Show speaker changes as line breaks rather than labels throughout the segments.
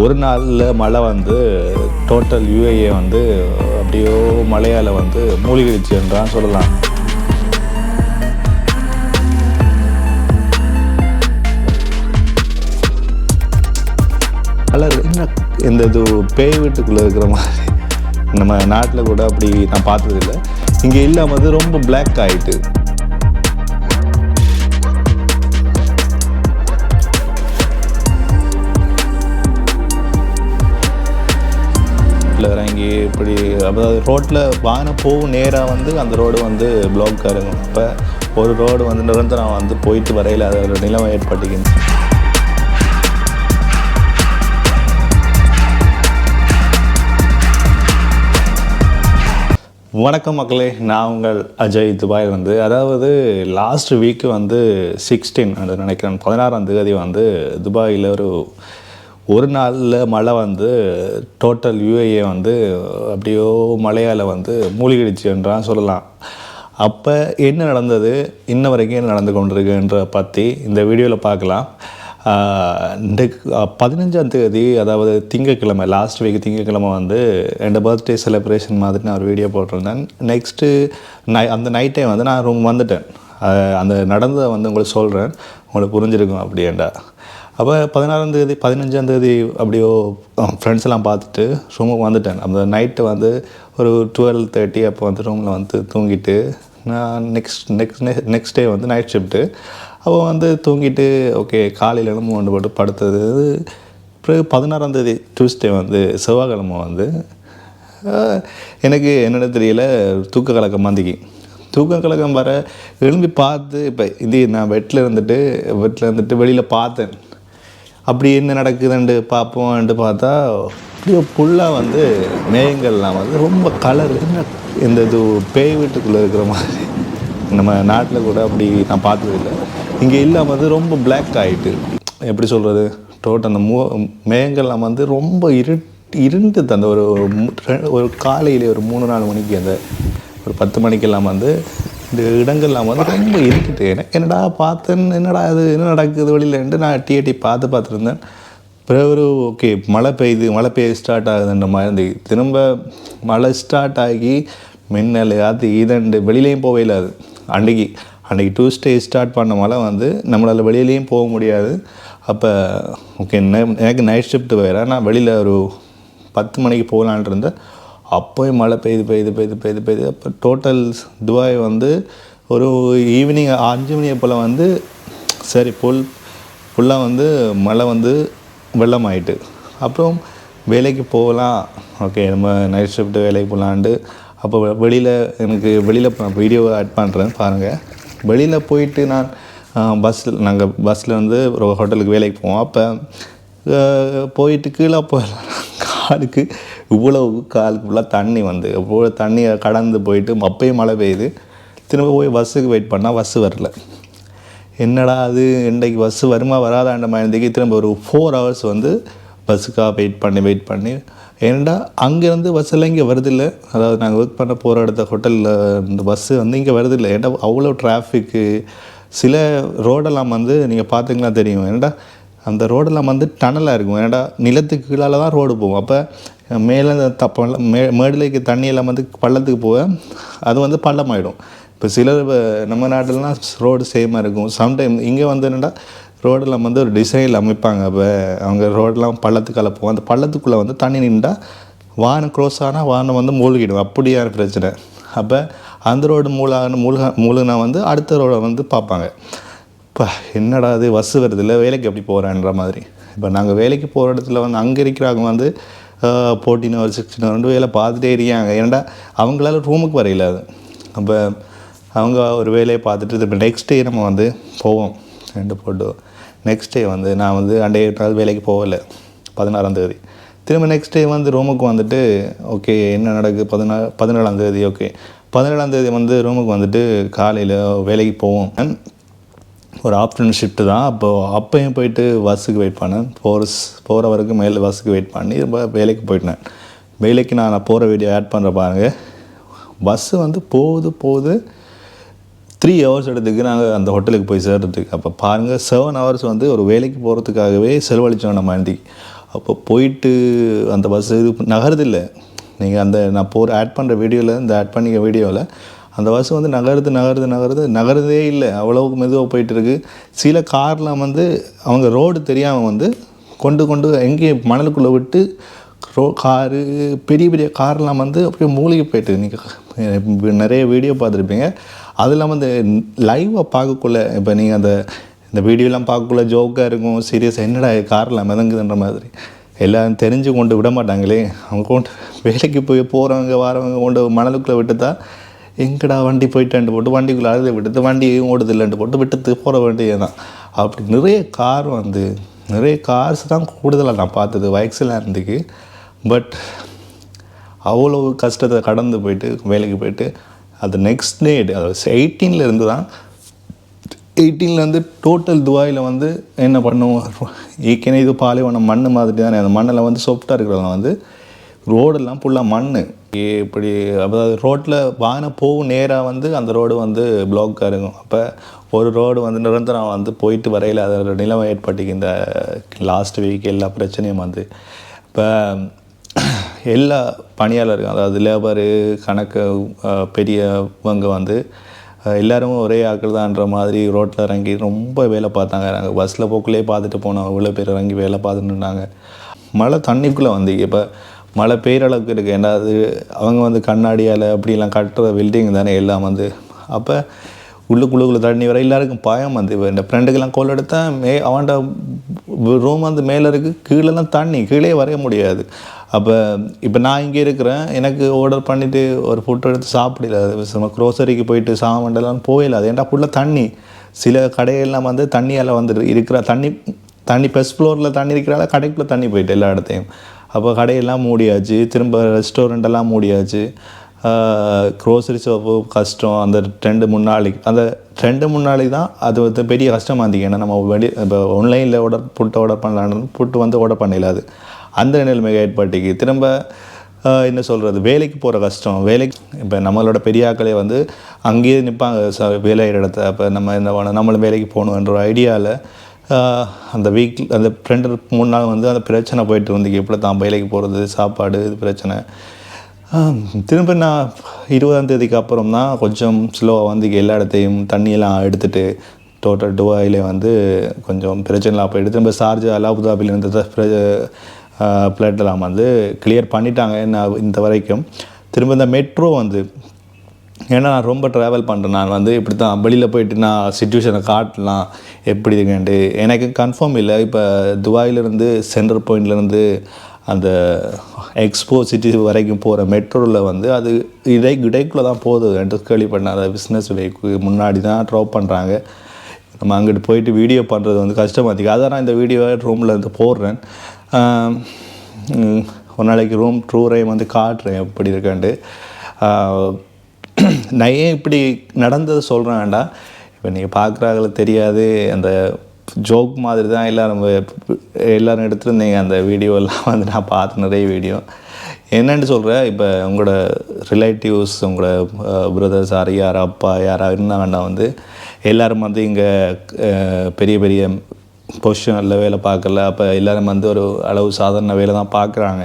ஒரு நாளில் மழை வந்து டோட்டல் யூஏஏ வந்து அப்படியோ மழையால் வந்து மூழ்கிடுச்சு என்றான் சொல்லலாம். கலர் என்ன இந்த இது பேய் வீட்டுக்குள்ளே இருக்கிற மாதிரி. நம்ம நாட்டில் கூட அப்படி நான் பார்த்ததில்லை. இங்கே இல்லாமல் ரொம்ப பிளாக் ஆயிட்டு. ரோட்டில் இறங்கி இப்படி அதாவது ரோட்டில் வாகனம் போகும் நேராக வந்து அந்த ரோடு வந்து பிளாக் இருக்கும் இப்போ ஒரு ரோடு வந்து நிரந்தரம் வந்து போயிட்டு வரையில் அதோட நிலைமை ஏற்பட்டுக்கின்னு வணக்கம் மக்களே நான் உங்கள் அஜய் துபாய் வந்து அதாவது லாஸ்ட் வீக்கு வந்து சிக்ஸ்டீன் நினைக்கிறேன் பதினாறாம் தேதி வந்து துபாயில் ஒரு ஒரு நாளில் மழை வந்து டோட்டல் யூஏஏ வந்து அப்படியோ மழையால் வந்து மூழ்கிடுச்சு என்றான் சொல்லலாம். அப்போ என்ன நடந்தது? இன்ன வரைக்கும் என்ன நடந்து கொண்டிருக்குன்ற பற்றி இந்த வீடியோவில் பார்க்கலாம். பதினஞ்சாம் தேதி அதாவது திங்கக்கிழமை லாஸ்ட் வீக் திங்கக்கிழமை வந்து ரெண்டு பர்த்டே செலிப்ரேஷன் மாதிரி நான் ஒரு வீடியோ போட்டிருந்தேன். நெக்ஸ்ட்டு நை அந்த நைட்டே வந்து நான் ரூம் வந்துட்டேன். அந்த நடந்ததை வந்து உங்களுக்கு சொல்கிறேன் உங்களுக்கு புரிஞ்சிருக்கும் அப்படின்டா அப்போ பதினாறாம் தேதி பதினஞ்சாம் தேதி அப்படியோ ஃப்ரெண்ட்ஸ் எல்லாம் பார்த்துட்டு ரூமுக்கு வந்துட்டேன். அந்த நைட்டு வந்து ஒரு டுவெல் தேர்ட்டி அப்போ வந்து ரூமில் வந்து தூங்கிட்டு நான் நெக்ஸ்ட் நெக்ஸ்ட் நெக்ஸ்ட் டே வந்து நைட் ஷிஃப்ட்டு அப்போ வந்து தூங்கிட்டு ஓகே காலையில் எழும்பு கொண்டு போட்டு படுத்தது. பிறகு பதினாறாம் தேதி டியூஸ்டே வந்து செவ்வாய்க்கிழமை வந்து எனக்கு என்னென்ன தெரியல தூக்க கலக்கம் மந்திக்கு தூக்க கலக்கம் வர எழும்பி பார்த்து இப்போ இது நான் வெட்டில் இருந்துட்டு வெட்டில் இருந்துட்டு வெளியில் பார்த்தேன். அப்படி என்ன நடக்குதுன்ட்டு பார்ப்போம்ன்ட்டு பார்த்தா அப்படியே ஃபுல்லாக வந்து மேகங்கள்லாம் வந்து ரொம்ப கலர் இந்த இது பேய் வீட்டுக்குள்ளே இருக்கிற மாதிரி. நம்ம நாட்டில் கூட அப்படி நான் பார்த்ததில்ல இங்கே இல்லாமல் வந்து ரொம்ப பிளாக் ஆகிட்டு எப்படி சொல்கிறது டோட்டல் அந்த மூ மேகங்கள்லாம் வந்து ரொம்ப இரு இருந்து அந்த ஒரு ஒரு ஒரு காலையிலே ஒரு மூணு நாலு மணிக்கு அந்த ஒரு பத்து மணிக்கெல்லாம் வந்து இந்த இடங்கள்லாம் வந்து ரொம்ப இருக்கிட்டு. எனக்கு என்னடா பார்த்தேன் என்னடா இது என்ன நடக்குது வெளியிலன்ட்டு நான் எட்டி எட்டி பார்த்து பார்த்துருந்தேன். பிறகு ஒரு ஓகே மழை பெய்யுது மழை பெய்ய ஸ்டார்ட் ஆகுதுன்ற மாதிரி இருந்து திரும்ப மழை ஸ்டார்ட் ஆகி மின்னல் அது இதண்டு வெளியிலையும் போகவே இல்லை அது அன்றைக்கி அன்றைக்கி டூஸ்டே ஸ்டார்ட் பண்ண மழை வந்து நம்மளால் வெளியிலையும் போக முடியாது. அப்போ ஓகே எனக்கு நைட் ஷிஃப்ட் வேறு. நான் வெளியில் ஒரு பத்து மணிக்கு போகலான் இருந்தேன். அப்போயும் மழை பெய்து பெய்யுது பெய்து பெய்து பெய்யுது அப்போ டோட்டல் துபாய் வந்து ஒரு ஈவினிங் அஞ்சு மணியை போல் வந்து சரி புல் ஃபுல்லாக வந்து மழை வந்து வெள்ளம் ஆயிட்டு அப்புறம் வேலைக்கு போகலாம். ஓகே நம்ம நைட் ஷிஃப்ட்டு வேலைக்கு போகலான்ட்டு. அப்போ வெளியில் எனக்கு வெளியில் வீடியோ ஆட் பண்ணுறேன் பாருங்கள் வெளியில் போயிட்டு நான் பஸ்ஸில் நாங்கள் பஸ்ஸில் வந்து ஒரு ஹோட்டலுக்கு வேலைக்கு போவோம். அப்போ போயிட்டு கீழே போயிடலாம். காலுக்கு இவ்வளோ காலுக்கு ஃபுல்லாக தண்ணி வந்து இவ்வளோ தண்ணியை கடந்து போயிட்டு அப்பயும் மழை பெய்யுது. திரும்ப போய் பஸ்ஸுக்கு வெயிட் பண்ணால் பஸ்ஸு வரல. என்னடா அது? இன்றைக்கு பஸ்ஸு வருமா வராதான்ற மாதிரி திரும்ப ஒரு ஃபோர் ஹவர்ஸ் வந்து பஸ்ஸுக்காக வெயிட் பண்ணி வெயிட் பண்ணி. ஏன்டா அங்கேருந்து பஸ் எல்லாம் இங்கே வருதில்லை. அதாவது நாங்கள் ஒர்க் பண்ண போகிற இடத்த ஹோட்டலில் இந்த பஸ்ஸு வந்து இங்கே வருதில்லை. ஏன்டா அவ்வளோ டிராஃபிக்கு சில ரோடெல்லாம் வந்து நீங்கள் பார்த்தீங்கன்னா தெரியும். ஏன்டா அந்த ரோடெல்லாம் வந்து டனலாக இருக்கும். ஏன்னா நிலத்துக்கு கீழால் தான் ரோடு போகும். அப்போ மேலே தப்ப மே மேடலைக்கு தண்ணியெல்லாம் வந்து பள்ளத்துக்கு போக அது வந்து பள்ளமாயிடும். இப்போ சிலர் நம்ம நாட்டிலலாம் ரோடு சேமாக இருக்கும். சம்டைம் இங்கே வந்து என்னென்னா ரோடெல்லாம் வந்து ஒரு டிசைனில் அமைப்பாங்க. அப்போ அவங்க ரோடெல்லாம் பள்ளத்துக்கால போவோம் அந்த பள்ளத்துக்குள்ளே வந்து தண்ணி நின்றால் வானம் க்ரோஸ் ஆனால் வானம் வந்து மூழ்கிடும். அப்படியான பிரச்சனை. அப்போ அந்த ரோடு மூலாக மூழ்க மூழ்கினா வந்து அடுத்த ரோடை வந்து பார்ப்பாங்க. இப்போ என்னடா இது பஸ்ஸு வருதில்ல வேலைக்கு எப்படி போகிறேன்ற மாதிரி. இப்போ நாங்கள் வேலைக்கு போகிற இடத்துல வந்து அங்கே இருக்கிறவங்க வந்து ஃபோர்டீன் ஹவர் சிக்ஸ்டீன் ஹவர் வேலை பார்த்துட்டே இருக்காங்க. ஏன்டா அவங்களால ரூமுக்கு வரையில அது. அப்போ அவங்க ஒரு வேலையை பார்த்துட்டு திரும்ப நெக்ஸ்ட் டே நம்ம வந்து போவோம். ரெண்டு போட்டு. நெக்ஸ்ட் டே வந்து நான் வந்து அண்டே நாள் வேலைக்கு போகலை. பதினாறாம் தேதி. திரும்ப நெக்ஸ்ட் டே வந்து ரூமுக்கு வந்துட்டு ஓகே என்ன நடக்குது? பதினா பதினேழாம் தேதி ஓகே பதினேழாம் தேதி வந்து ரூமுக்கு வந்துட்டு காலையில் வேலைக்கு போவோம். ஒரு ஆஃப்டர்நூன் ஷிஃப்ட்டு தான். அப்போது அப்போயும் போயிட்டு பஸ்ஸுக்கு வெயிட் பண்ணேன். ஃபோர் போகிற ஹவருக்கு மேலே பஸ்ஸுக்கு வெயிட் பண்ணி ரொம்ப வேலைக்கு போயிட்டேன். வேலைக்கு நான் போகிற வீடியோ ஆட் பண்ணுற பாருங்கள் பஸ்ஸு வந்து போகுது போகுது. த்ரீ ஹவர்ஸ் எடுத்துக்கு நாங்கள் அந்த ஹோட்டலுக்கு போய் சேர்றதுக்கு. அப்போ பாருங்கள் செவன் ஹவர்ஸ் வந்து ஒரு வேலைக்கு போகிறதுக்காகவே செலவழித்தோம் நம்ம அன்றைக்கி அப்போ போயிட்டு அந்த பஸ்ஸு இது நகருதில்லை நீங்கள் அந்த நான் போகிற ஆட் பண்ணுற வீடியோவில் இந்த ஆட் பண்ணிக்க வீடியோவில் அந்த பஸ் வந்து நகருது நகருது நகருது. நகருதே இல்லை. அவ்வளவுக்கு மெதுவாக போயிட்டுருக்கு. சில கார்லாம் வந்து அவங்க ரோடு தெரியாமல் வந்து கொண்டு கொண்டு எங்கேயும் மணலுக்குள்ளே விட்டு ரோ காரு பெரிய பெரிய கார்லாம் வந்து அப்படியே மூழ்கி போயிட்டு நீங்கள் நிறைய வீடியோ பார்த்துருப்பீங்க. அது இல்லாமல் இந்த லைவாக பார்க்கக்குள்ள இப்போ நீங்கள் அந்த இந்த வீடியோலாம் பார்க்கக்குள்ள ஜோக்காக இருக்கும் சீரியஸாக என்னடா கார்லாம் மிதங்குதுன்ற மாதிரி. எல்லாம் தெரிஞ்சு கொண்டு விட மாட்டாங்களே. அவங்க கொண்டு வேலைக்கு போய் போகிறவங்க வரவங்க கொண்டு மணலுக்குள்ளே விட்டு தான் எங்கடா வண்டி போயிட்டான்ட்டு போட்டு வண்டிக்குள்ளே அழுது விட்டுட்டு வண்டி ஓடுதில்லைன்ட்டு போட்டு விட்டுட்டு போகிற வேண்டியது அப்படி நிறைய கார் வந்து நிறைய கார்ஸ் தான் கூடுதலாக நான் பார்த்தது வயக்ஸ்லாந்துக்கு பட் அவ்வளோ கஷ்டத்தை கடந்து போயிட்டு வேலைக்கு போயிட்டு அது நெக்ஸ்ட் டே அதாவது எயிட்டீனில் இருந்து தான் எயிட்டீன்லேருந்து டோட்டல் துபாயில் வந்து என்ன பண்ணுவோம்? ஏற்கனவே இது பாலைவனம் மண் மாதிரி தானே அந்த மண்ணில் வந்து சொப்டாக இருக்கிறதெல்லாம் வந்து ரோடெல்லாம் ஃபுல்லாக மண் இப்படி அதாவது ரோட்டில் வாகனம் போகும் நேராக வந்து அந்த ரோடு வந்து பிளாக்காக இருக்கும். அப்போ ஒரு ரோடு வந்து நிரந்தரம் வந்து போயிட்டு வரையில் அதோட நிலைமை ஏற்பட்டுக்கு இந்த லாஸ்ட் வீக் எல்லா பிரச்சனையும் வந்து. இப்போ எல்லா பணியாளர்கள் அதாவது லேபரு கணக்கு பெரியவங்க வந்து எல்லோரும் ஒரே ஆக்கள் தான்ற மாதிரி ரோட்டில் இறங்கி ரொம்ப வேலை பார்த்தாங்க. நாங்கள் பஸ்ஸில் போக்குள்ளே பார்த்துட்டு போனோம். இவ்வளோ பேர் இறங்கி வேலை பார்த்துட்டு இருந்தாங்க. மழை தண்ணிக்குள்ளே வந்து இப்போ மழை பெய்கிற அளவுக்கு இருக்குது ஏன்னா அது அவங்க வந்து கண்ணாடியால் அப்படிலாம் கட்டுற பில்டிங் தானே எல்லாம் வந்து. அப்போ உள்ளுக்குள்ளுக்குள்ள தண்ணி வர எல்லாருக்கும் பயம் வந்து. இப்போ இந்த ஃப்ரெண்டுக்கெல்லாம் கோல் எடுத்தால் மே அவன்ட ரூம் வந்து மேலே இருக்குது கீழெல்லாம் தண்ணி. கீழே வரைய முடியாது. அப்போ இப்போ நான் இங்கே இருக்கிறேன். எனக்கு ஆர்டர் பண்ணிவிட்டு ஒரு ஃபுட் எடுத்து சாப்பிடல. அது க்ரோசரிக்கு போயிட்டு சாமண்டெல்லாம் போயிடல அது ஏன்டா ஃபுல்லாக தண்ணி. சில கடைகள்லாம் வந்து தண்ணியால் வந்துட்டு இருக்கிற தண்ணி தண்ணி ஃபஸ்ட் ஃப்ளோரில் தண்ணி இருக்கிறால கடைக்குள்ளே தண்ணி போயிட்டு எல்லா இடத்தையும். அப்போ கடையெல்லாம் மூடியாச்சு. திரும்ப ரெஸ்டாரண்ட்டெல்லாம் மூடியாச்சு. க்ரோசரி ஷாப்பு கஷ்டம். அந்த ரெண்டு மூணு நாளைக்கு அந்த ரெண்டு மூணு நாளைக்கு தான் அது வந்து பெரிய கஷ்டமாக இருந்துச்சு ஏன்னா நம்ம வெளி இப்போ ஆன்லைனில் ஆர்டர் புட்டு ஆர்டர் பண்ணலான்னு புட்டு வந்து ஆர்டர் பண்ணிடலாது அந்த நிலைமை ஏற்பட்டுக்கு திரும்ப என்ன சொல்கிறது வேலைக்கு போகிற கஷ்டம். வேலைக்கு இப்போ நம்மளோட பெரியாக்களே வந்து அங்கேயே நிற்பாங்க ச வேலையிற இடத்த. அப்போ நம்ம என்ன பண்ண நம்மளும் வேலைக்கு போகணுன்ற ஒரு ஐடியாவில் அந்த வீக் அந்த ரெண்டு மூணு நாள் வந்து அந்த பிரச்சனை போயிட்டு இருந்துக்கு எப்படி தான் பயிலைக்கு போகிறது சாப்பாடு இது பிரச்சனை. திரும்ப நான் இருபதாம் தேதிக்கு அப்புறம் தான் கொஞ்சம் ஸ்லோவாக வந்து எல்லா இடத்தையும் தண்ணியெல்லாம் எடுத்துகிட்டு டோட்டல் துபாயிலே வந்து கொஞ்சம் பிரச்சனைலாம் அப்போ எடுத்து திரும்ப சார்ஜா அலாபுதாபில் இருந்த பிளட்டெல்லாம் வந்து கிளியர் பண்ணிட்டாங்க நான் இந்த வரைக்கும். திரும்ப இந்த மெட்ரோ வந்து ஏன்னா நான் ரொம்ப ட்ராவல் பண்ணுறேன் நான் வந்து இப்படி தான் வெளியில் போயிட்டு நான் சுச்சுவேஷனை காட்டலாம். எப்படி இருக்குன்ட்டு. எனக்கு கன்ஃபார்ம் இல்லை. இப்போ துபாயிலேருந்து சென்டர் பாயிண்ட்லேருந்து அந்த எக்ஸ்போ சிட்டி வரைக்கும் போகிற மெட்ரோவில் வந்து அது இடை இடைக்குள்ளே தான் போகுது. என்று கேள்விப்பட்டேன் அதை பிஸ்னஸ் வேக்கு முன்னாடி தான் ட்ராப் பண்ணுறாங்க நம்ம அங்கிட்டு போயிட்டு வீடியோ பண்ணுறது வந்து கஷ்டமாக இருக்குது அதான் நான் இந்த வீடியோவை ரூமில் இருந்து போடுறேன். ஒரு நாளைக்கு ரூம் டூரையும் வந்து காட்டுறேன் எப்படி இருக்கேன்ட்டு. நான் ஏன் இப்படி நடந்தது சொல்கிறேன்டா இப்போ நீங்கள் பார்க்குறாங்களே தெரியாது. அந்த ஜோக் மாதிரி தான் எல்லோரும் எல்லோரும் எடுத்துருந்தீங்க அந்த வீடியோலாம் வந்து நான் பார்த்த நிறைய வீடியோ என்னென்னு சொல்கிறேன் இப்போ உங்களோட ரிலேட்டிவ்ஸ் உங்களோட பிரதர்ஸ் யார் யார் அப்பா யாராக இருந்தாங்கன்னா வந்து எல்லோரும் வந்து இங்கே பெரிய பெரிய பொசிஷனில் வேலை பார்க்கல. அப்போ எல்லோரும் வந்து ஒரு அளவு சாதாரண வேலை தான் பார்க்குறாங்க.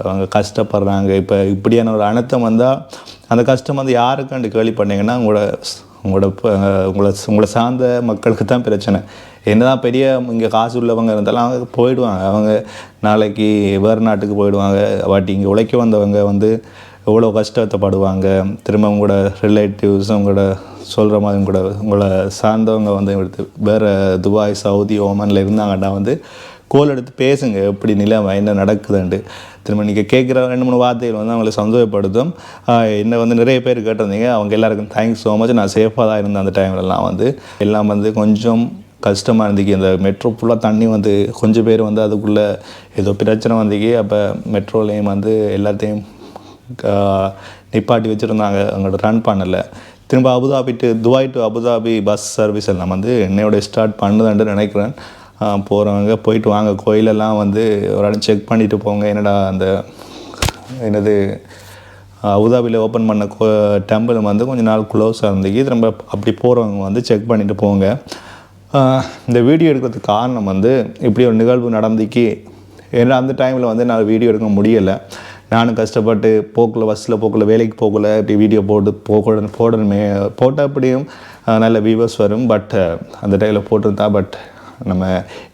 அவங்க கஷ்டப்படுறாங்க. இப்போ இப்படியான ஒரு அனர்த்தம் வந்தால் அந்த கஷ்டம் வந்து யாருக்காண்டு கேள்வி பண்ணிங்கன்னா உங்களோட உங்களோட உங்களை உங்களை சார்ந்த மக்களுக்கு தான் பிரச்சனை. என்ன தான் பெரிய இங்கே காசு உள்ளவங்க இருந்தாலும் அவங்க போயிடுவாங்க. அவங்க நாளைக்கு வேறு நாட்டுக்கு போயிடுவாங்க. வாட்டி இங்கே உழைக்க வந்தவங்க வந்து எவ்வளோ கஷ்டத்தைப்படுவாங்க திரும்ப உங்களோட ரிலேட்டிவ்ஸ் உங்களோட சொல்கிற மாதிரி உங்களோட உங்களை சார்ந்தவங்க வந்து எடுத்து வேறு துபாய் சவுதி ஓமனில் இருந்தாங்கன்னா வந்து கோல் எடுத்து பேசுங்க. எப்படி நிலைமை என்ன நடக்குதுன்ட்டு. திரும்ப நீங்கள் கேட்குற ரெண்டு மூணு வார்த்தைகள் வந்து அவங்களை சந்தோஷப்படுத்தும். என்னை என்ன வந்து நிறைய பேர் கேட்டிருந்தீங்க. அவங்க எல்லாருக்கும் தேங்க்ஸ் ஸோ மச் நான் சேஃபாக தான் இருந்தேன் அந்த டைம்லலாம் வந்து. எல்லாம் வந்து கொஞ்சம் கஷ்டமாக இருந்துச்சு இந்த மெட்ரோ ஃபுல்லாக தண்ணி வந்து கொஞ்சம் பேர் வந்து அதுக்குள்ளே ஏதோ பிரச்சனை வந்துக்கு அப்போ மெட்ரோலையும் வந்து எல்லாத்தையும் நிப்பாட்டி வச்சுருந்தாங்க. அவங்களோட ரன் பண்ணலை. திரும்ப Abu Dhabi to Dubai to Abu Dhabi bus service எல்லாம் வந்து என்னையோட ஸ்டார்ட் பண்ணுதுன்ட்டு நினைக்கிறேன். போகிறவங்க போயிட்டு வாங்க. கோயிலெல்லாம் வந்து ஒரு இடம் செக் பண்ணிவிட்டு போங்க. என்னடா அந்த என்னது அபுதாபியில் ஓப்பன் பண்ண கோ டெம்பிள் வந்து கொஞ்சம் நாள் க்ளோஸாக இருந்துச்சு திரும்ப அப்படி போகிறவங்க வந்து செக் பண்ணிவிட்டு போங்க. இந்த வீடியோ எடுக்கிறதுக்கு காரணம் வந்து இப்படி ஒரு நிகழ்வு நடந்துக்கு ஏன்னா அந்த டைமில் வந்து நான் வீடியோ எடுக்க முடியலை. நானும் கஷ்டப்பட்டு போக்கில் பஸ்ஸில் போக்கில் வேலைக்கு போகல. இப்படி வீடியோ போட்டு போட போடணுமே. போட்டால் அப்படியும் நல்ல வியூவர்ஸ் வரும். பட் அந்த டைமில் போட்டிருந்தா பட் நம்ம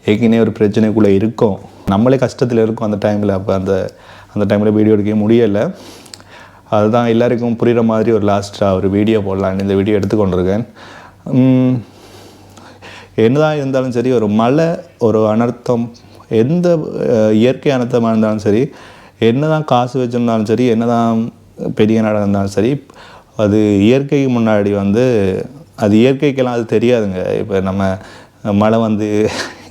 ஏற்கனவே ஒரு பிரச்சனைக்குள்ளே இருக்கோம். நம்மளே கஷ்டத்தில் இருக்கோம் அந்த டைமில் அப்போ அந்த அந்த டைமில் வீடியோ எடுக்க முடியலை. அதுதான் எல்லாருக்கும் புரிகிற மாதிரி ஒரு லாஸ்ட்டாக ஒரு வீடியோ போடலான்னு இந்த வீடியோ எடுத்துக்கொண்டிருக்கேன். என்னதான் இருந்தாலும் சரி ஒரு மழை ஒரு அனர்த்தம் எந்த இயற்கை அனர்த்தமாக இருந்தாலும் சரி என்னதான் காசு வச்சிருந்தாலும் சரி என்னதான் பெரிய நாடாக இருந்தாலும் சரி அது இயற்கைக்கு முன்னாடி வந்து அது இயற்கைக்கெல்லாம் அது தெரியாதுங்க. இப்போ நம்ம மழை வந்து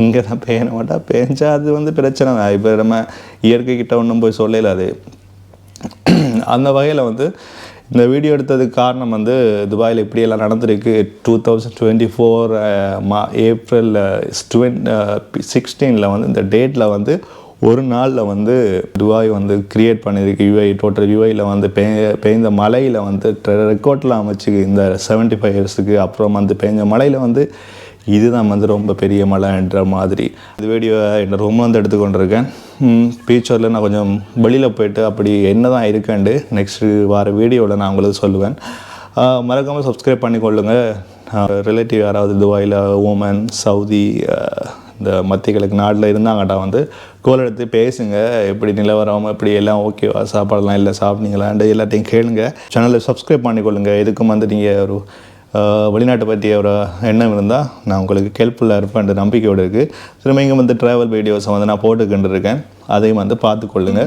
இங்கே தான் பெய்யணும் மாட்டா. பெஞ்சா அது வந்து பிரச்சனை. தான் இப்போ நம்ம இயற்கைக்கிட்ட ஒன்றும் போய் சொல்லல அது. அந்த வகையில் வந்து இந்த வீடியோ எடுத்ததுக்கு காரணம் வந்து துபாயில் இப்படியெல்லாம் நடந்திருக்கு. டூ தௌசண்ட் டுவெண்ட்டி ஃபோர் மா ஏப்ரல் டுவெண்ட் சிக்ஸ்டீனில் வந்து இந்த டேட்டில் வந்து ஒரு நாளில் வந்து துபாய் வந்து கிரியேட் பண்ணியிருக்கு யூஐ டோட்டல் யூஐயில் வந்து பெய்ய பெய்ந்த மழையில் வந்து ரெக்கார்ட்லாம் அமைச்சு இந்த செவன்ட்டி ஃபைவ் இயர்ஸுக்கு அப்புறம் வந்து பெய்ஞ்ச மழையில் வந்து இதுதான் வந்து ரொம்ப பெரிய மலைன்ற மாதிரி. இந்த வீடியோ என்ன ரொம்ப வந்து எடுத்துக்கொண்டிருக்கேன். ஃபியூச்சரில் நான் கொஞ்சம் வெளியில் போயிட்டு அப்படி என்ன தான் இருக்கேன்ட்டு நெக்ஸ்ட்டு வர வீடியோவில் நான் உங்களுக்கு சொல்லுவேன். மறக்காமல் சப்ஸ்கிரைப் பண்ணிக்கொள்ளுங்க. ரிலேட்டிவ் யாராவது துபாயில் உமன் சவுதி இந்த மத்திய கிழக்கு நாட்டில் இருந்தாங்கட்டா வந்து கோல் எடுத்து பேசுங்க. எப்படி நிலவரம் எப்படி எல்லாம் ஓகேவா சாப்பாடெல்லாம் இல்லை சாப்பிட்டீங்களான்ட்டு எல்லாத்தையும் கேளுங்க. சேனலை சப்ஸ்கிரைப் பண்ணிக்கொள்ளுங்க. இதுக்கும் வந்து நீங்கள் ஒரு வெளிநாட்டை பற்றிய ஒரு எண்ணம் இருந்தால் நான் உங்களுக்கு ஹெல்ப்ஃபுல்லாக இருப்பேன்ற நம்பிக்கையோடு இருக்குது. திரும்ப இங்கே வந்து ட்ராவல் வீடியோஸை வந்து நான் போட்டுக்கிட்டு இருக்கேன். அதையும் வந்து பார்த்துக்கொள்ளுங்க